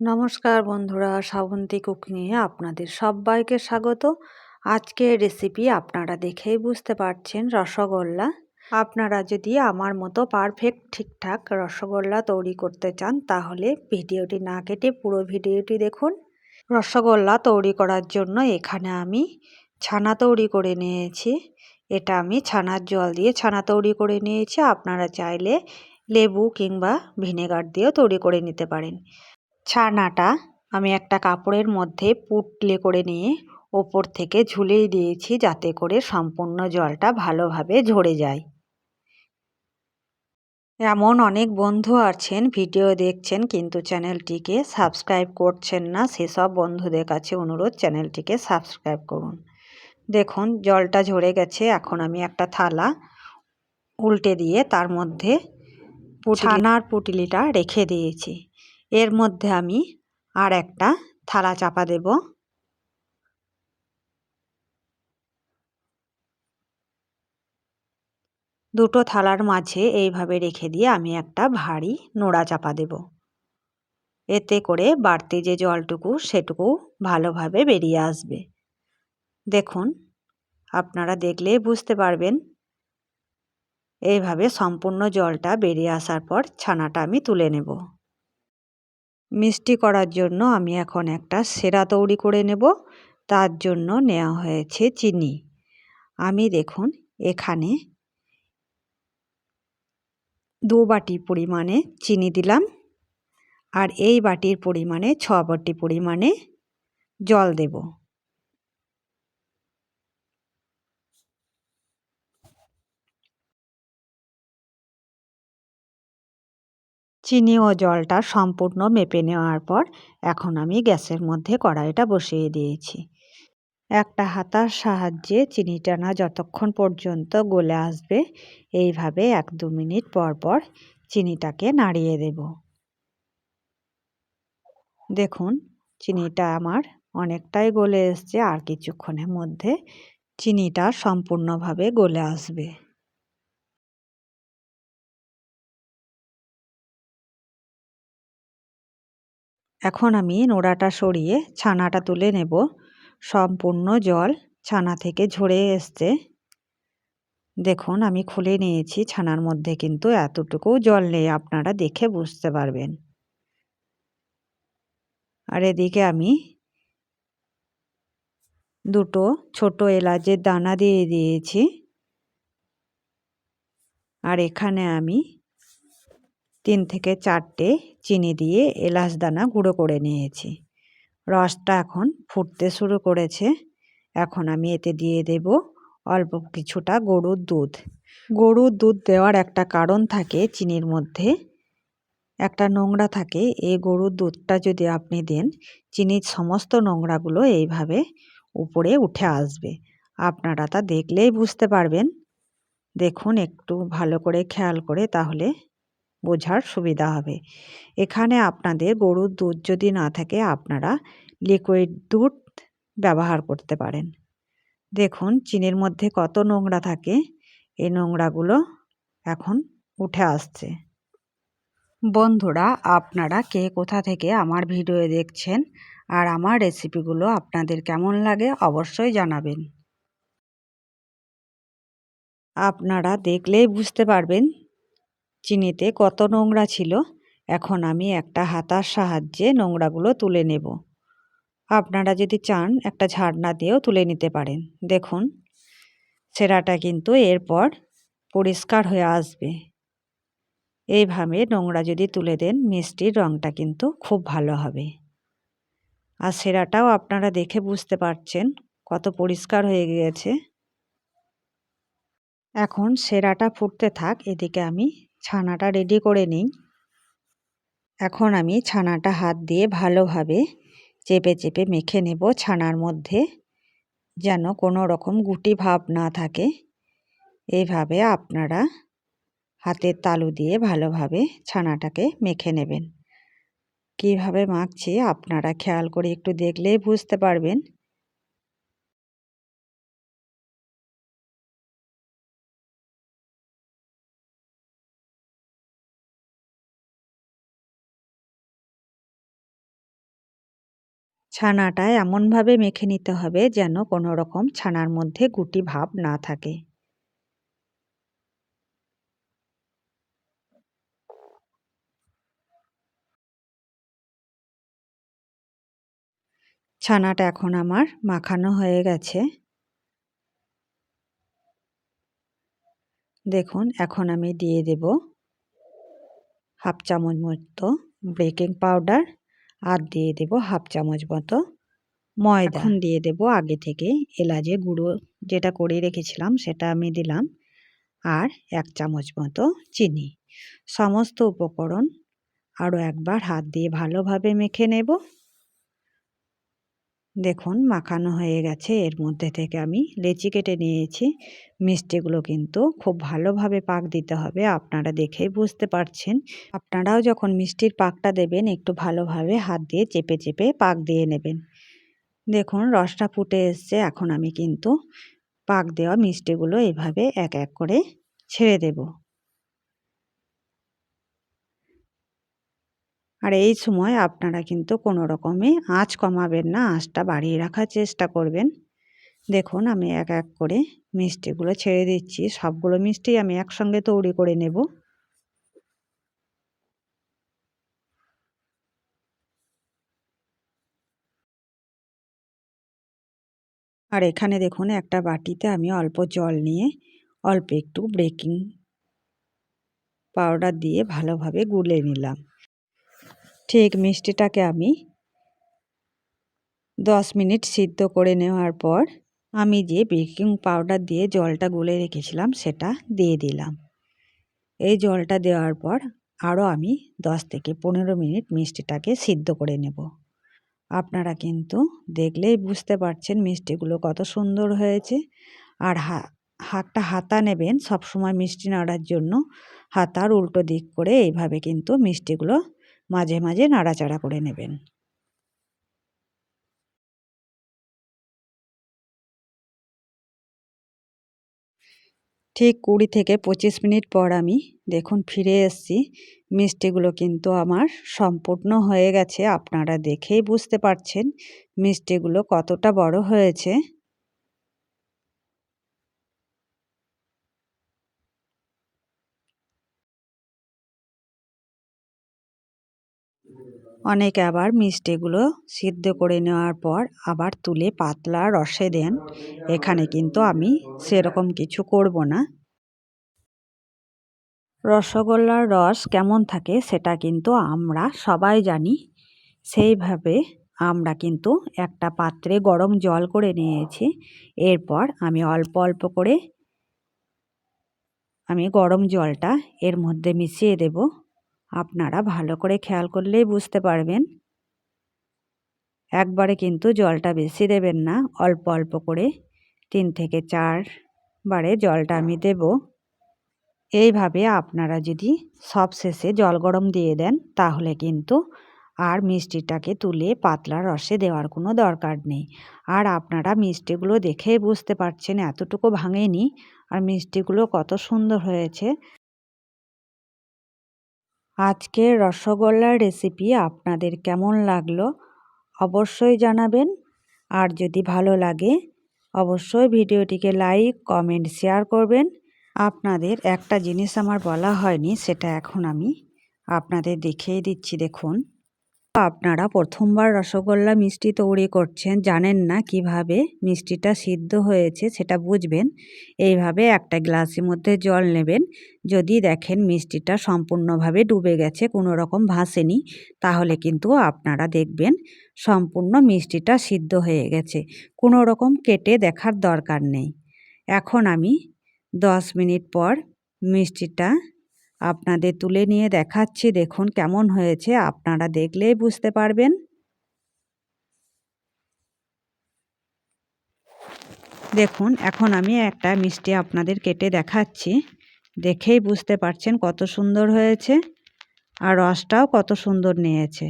নমস্কার বন্ধুরা, শ্রাবন্তী কুকিংয়ে আপনাদের সবাইকে স্বাগত। আজকের রেসিপি আপনারা দেখেই বুঝতে পারছেন রসগোল্লা। আপনারা যদি আমার মতো পারফেক্ট ঠিকঠাক রসগোল্লা তৈরি করতে চান, তাহলে ভিডিওটি না কেটে পুরো ভিডিওটি দেখুন। রসগোল্লা তৈরি করার জন্য এখানে আমি ছানা তৈরি করে নিয়েছি। এটা আমি ছানার জল দিয়ে ছানা তৈরি করে নিয়েছি। আপনারা চাইলে লেবু কিংবা ভিনেগার দিয়েও তৈরি করে নিতে পারেন। ছানাটা আমি একটা কাপড়ের মধ্যে পুটলে করে নিয়ে ওপর থেকে ঝুলিয়ে দিয়েছি যাতে করে সম্পূর্ণ জলটা ভালোভাবে ঝরে যায়। এমন অনেক বন্ধু আছেন ভিডিও দেখছেন কিন্তু চ্যানেলটিকে সাবস্ক্রাইব করছেন না সেসব বন্ধুদের কাছে অনুরোধ চ্যানেলটিকে সাবস্ক্রাইব করুন। দেখুন জলটা ঝরে গেছে এখন আমি একটা থালা উল্টে দিয়ে তার মধ্যে ছানার পুটলিটা রেখে দিয়েছি। এর মধ্যে আমি আর একটা থালা চাপা দেব। দুটো থালার মাঝে এইভাবে রেখে দিয়ে আমি একটা ভারী নোড়া চাপা দেব। এতে করে বাড়তি যে জলটুকু সেটুকু ভালোভাবে বেরিয়ে আসবে। দেখুন, আপনারা দেখলেই বুঝতে পারবেন। এইভাবে সম্পূর্ণ জলটা বেরিয়ে আসার পর ছানাটা আমি তুলে নেব। মিষ্টি করার জন্য আমি এখন একটা সেরা তৈরি করে নেব। তার জন্য নেওয়া হয়েছে চিনি। আমি দেখুন, এখানে দু বাটি পরিমাণে চিনি দিলাম আর এই বাটির পরিমাণে ছ বাটি পরিমাণে জল দেব। চিনি ও জলটা সম্পূর্ণ মেপে নেওয়ার পর এখন আমি গ্যাসের মধ্যে কড়াইটা বসিয়ে দিয়েছি। একটা হাতার সাহায্যে চিনিটা না যতক্ষণ পর্যন্ত গলে আসবে, এইভাবে এক দু মিনিট পর পর চিনিটাকে নাড়িয়ে দেব। দেখুন, চিনিটা আমার অনেকটাই গলে এসছে, আর কিছুক্ষণের মধ্যে চিনিটা সম্পূর্ণভাবে গলে আসবে। এখন আমি নোড়াটা সরিয়ে ছানাটা তুলে নেব। সম্পূর্ণ জল ছানা থেকে ঝরে এসছে। দেখুন, আমি খুলে নিয়েছি ছানার মধ্যে কিন্তু এতটুকু জল নেই, আপনারা দেখে বুঝতে পারবেন। আর এদিকে আমি দুটো ছোট এলাচের দানা দিয়ে দিয়েছি। আর এখানে আমি তিন থেকে চারটে চিনি দিয়ে এলাচ দানা গুঁড়ো করে নিয়েছি। রসটা এখন ফুটতে শুরু করেছে। এখন আমি এতে দিয়ে দেব অল্প কিছুটা গরুর দুধ। গরুর দুধ দেওয়ার একটা কারণ থাকে চিনির মধ্যে। একটা নোংরা থাকে। এই গরুর দুধটা যদি আপনি দেন, চিনির সমস্ত নোংরাগুলো এইভাবে উপরে উঠে আসবে। আপনারা তা দেখলেই বুঝতে পারবেন। দেখুন, একটু ভালো করে খেয়াল করে তাহলে বোঝার সুবিধা হবে। এখানে আপনাদের গরুর দুধ যদি না থাকে, আপনারা লিকুইড দুধ ব্যবহার করতে পারেন। দেখুন, চিনির মধ্যে কত নোংরা থাকে। এই নোংরাগুলো এখন উঠে আসছে। বন্ধুরা, আপনারা কে কোথা থেকে আমার ভিডিও দেখছেন আর আমার রেসিপিগুলো আপনাদের কেমন লাগে অবশ্যই জানাবেন। আপনারা দেখলেই বুঝতে পারবেন চিনিতে কত নোংরা ছিল, এখন আমি একটা হাতার সাহায্যে নোংরাগুলো তুলে নেব। আপনারা যদি চান, একটা ঝাড়না দিয়েও তুলে নিতে পারেন। দেখুন সেরাটা কিন্তু এরপর পরিষ্কার হয়ে আসবে। এইভাবে নোংরা যদি তুলে দেন, মিষ্টির রঙটা কিন্তু খুব ভালো হবে। আর সেরাটাও আপনারা দেখে বুঝতে পারছেন কত পরিষ্কার হয়ে গিয়েছে। এখন সেরাটা ফুটতে থাক, এদিকে আমি ছানাটা রেডি করে নিই। এখন আমি ছানাটা হাত দিয়ে ভালোভাবে চেপে চেপে মেখে নেব ছানার মধ্যে, যেন কোনো রকম গুটি ভাব না থাকে। এইভাবে আপনারা হাতের তালু দিয়ে ভালোভাবে ছানাটাকে মেখে নেবেন। কীভাবে মাখছি আপনারা খেয়াল করে একটু দেখলেই বুঝতে পারবেন। ছানাটা এমনভাবে মেখে নিতে হবে যেন কোনো রকম ছানার মধ্যে গুটি ভাব না থাকে। ছানাটা এখন আমার মাখানো হয়ে গেছে। দেখুন, এখন আমি দিয়ে দেব হাফ চামচ মতো বেকিং পাউডার। আর দিয়ে দেব হাফ চামচ মতো ময়দা। দিয়ে দেব আগে থেকে এলাচে গুঁড়ো যেটা করে রেখেছিলাম সেটা আমি দিলাম। আর এক চামচ মতো চিনি। সমস্ত উপকরণ আরও একবার হাত দিয়ে ভালোভাবে মেখে নেব। দেখুন, মাখানো হয়ে গেছে। এর মধ্যে থেকে আমি লেচি কেটে নিয়েছি। মিষ্টিগুলো কিন্তু খুব ভালোভাবে পাক দিতে হবে, আপনারা দেখেই বুঝতে পারছেন। আপনারাও যখন মিষ্টির পাকটা দেবেন, একটু ভালোভাবে হাত দিয়ে চেপে চেপে পাক দিয়ে নেবেন। দেখুন, রসটা ফুটে এসছে, এখন আমি কিন্তু পাক দেওয়া মিষ্টিগুলো এভাবে এক এক করে ছেড়ে দেব। আর এই সময় আপনারা কিন্তু কোনো রকমে আঁচ কমাবেন না, আঁচটা বাড়িয়ে রাখার চেষ্টা করবেন। দেখুন, আমি এক এক করে মিষ্টিগুলো ছেড়ে দিচ্ছি। সবগুলো মিষ্টি আমি একসঙ্গে তৈরি করে নেব। আর এখানে দেখুন, একটা বাটিতে আমি অল্প জল নিয়ে অল্প একটু ব্রেকিং পাউডার দিয়ে ভালোভাবে গুলে নিলাম। ঠিক মিষ্টিটাকে আমি দশ মিনিট সিদ্ধ করে নেওয়ার পর আমি যে বেকিং পাউডার দিয়ে জলটা গুলে রেখেছিলাম সেটা দিয়ে দিলাম। এই জলটা দেওয়ার পর আরও আমি দশ থেকে পনেরো মিনিট মিষ্টিটাকে সিদ্ধ করে নেব। আপনারা কিন্তু দেখলেই বুঝতে পারছেন মিষ্টিগুলো কত সুন্দর হয়েছে। আর হা, হাতটা হাতা নেবেন সবসময় মিষ্টি নাড়ার জন্য। হাতার উল্টো দিক করে এইভাবে কিন্তু মিষ্টিগুলো মাঝে মাঝে নাড়াচাড়া করে নেবেন। ঠিক কুড়ি থেকে পঁচিশ মিনিট পর আমি দেখুন ফিরে এসছি। মিষ্টিগুলো কিন্তু আমার সম্পূর্ণ হয়ে গেছে, আপনারা দেখেই বুঝতে পারছেন মিষ্টিগুলো কতটা বড় হয়েছে। অনেকে আবার মিষ্টিগুলো সিদ্ধ করে নেওয়ার পর আবার তুলে পাতলা রসে দেন। এখানে কিন্তু আমি সেরকম কিছু করব না। রসগোল্লার রস কেমন থাকে সেটা কিন্তু আমরা সবাই জানি। সেইভাবে আমরা কিন্তু একটা পাত্রে গরম জল করে নিয়েছি। এরপর আমি অল্প অল্প করে আমি গরম জলটা এর মধ্যে মিশিয়ে দেব। আপনারা ভালো করে খেয়াল করলেই বুঝতে পারবেন। একবারে কিন্তু জলটা বেশি দেবেন না, অল্প অল্প করে। তিন থেকে চার বারে জলটা আমি দেব। এইভাবে আপনারা যদি সব শেষে জল গরম দিয়ে দেন, তাহলে কিন্তু আর মিষ্টিটাকে তুলে পাতলা রসে দেওয়ার কোনো দরকার নেই। আর আপনারা মিষ্টিগুলো দেখেই বুঝতে পারছেন, এতটুকু ভাঙেনি। আর মিষ্টিগুলো কত সুন্দর হয়েছে। আজকের রসগোল্লার রেসিপি আপনাদের কেমন লাগল অবশ্যই জানাবেন। আর যদি ভালো লাগে, অবশ্যই ভিডিওটিকে লাইক কমেন্ট শেয়ার করবেন। আপনাদের একটা জিনিস আমার বলা হয়নি, সেটা এখন আমি আপনাদের দেখিয়ে দিচ্ছি, দেখুন। আপনারা প্রথমবার রসগোল্লা মিষ্টি তৈরি করছেন, জানেন না কীভাবে মিষ্টিটা সিদ্ধ হয়েছে সেটা বুঝবেন। এইভাবে একটা গ্লাসের মধ্যে জল নেবেন। যদি দেখেন মিষ্টিটা সম্পূর্ণভাবে ডুবে গেছে, কোনো রকম ভাসেনি, তাহলে কিন্তু আপনারা দেখবেন সম্পূর্ণ মিষ্টিটা সিদ্ধ হয়ে গেছে। কোনো রকম কেটে দেখার দরকার নেই। এখন আমি দশ মিনিট পর মিষ্টিটা আপনাদের তুলে নিয়ে দেখাচ্ছি, দেখুন কেমন হয়েছে, আপনারা দেখলেই বুঝতে পারবেন। দেখুন, এখন আমি একটা মিষ্টি আপনাদের কেটে দেখাচ্ছি, দেখেই বুঝতে পারছেন কত সুন্দর হয়েছে, আর রসটাও কত সুন্দর নিয়েছে।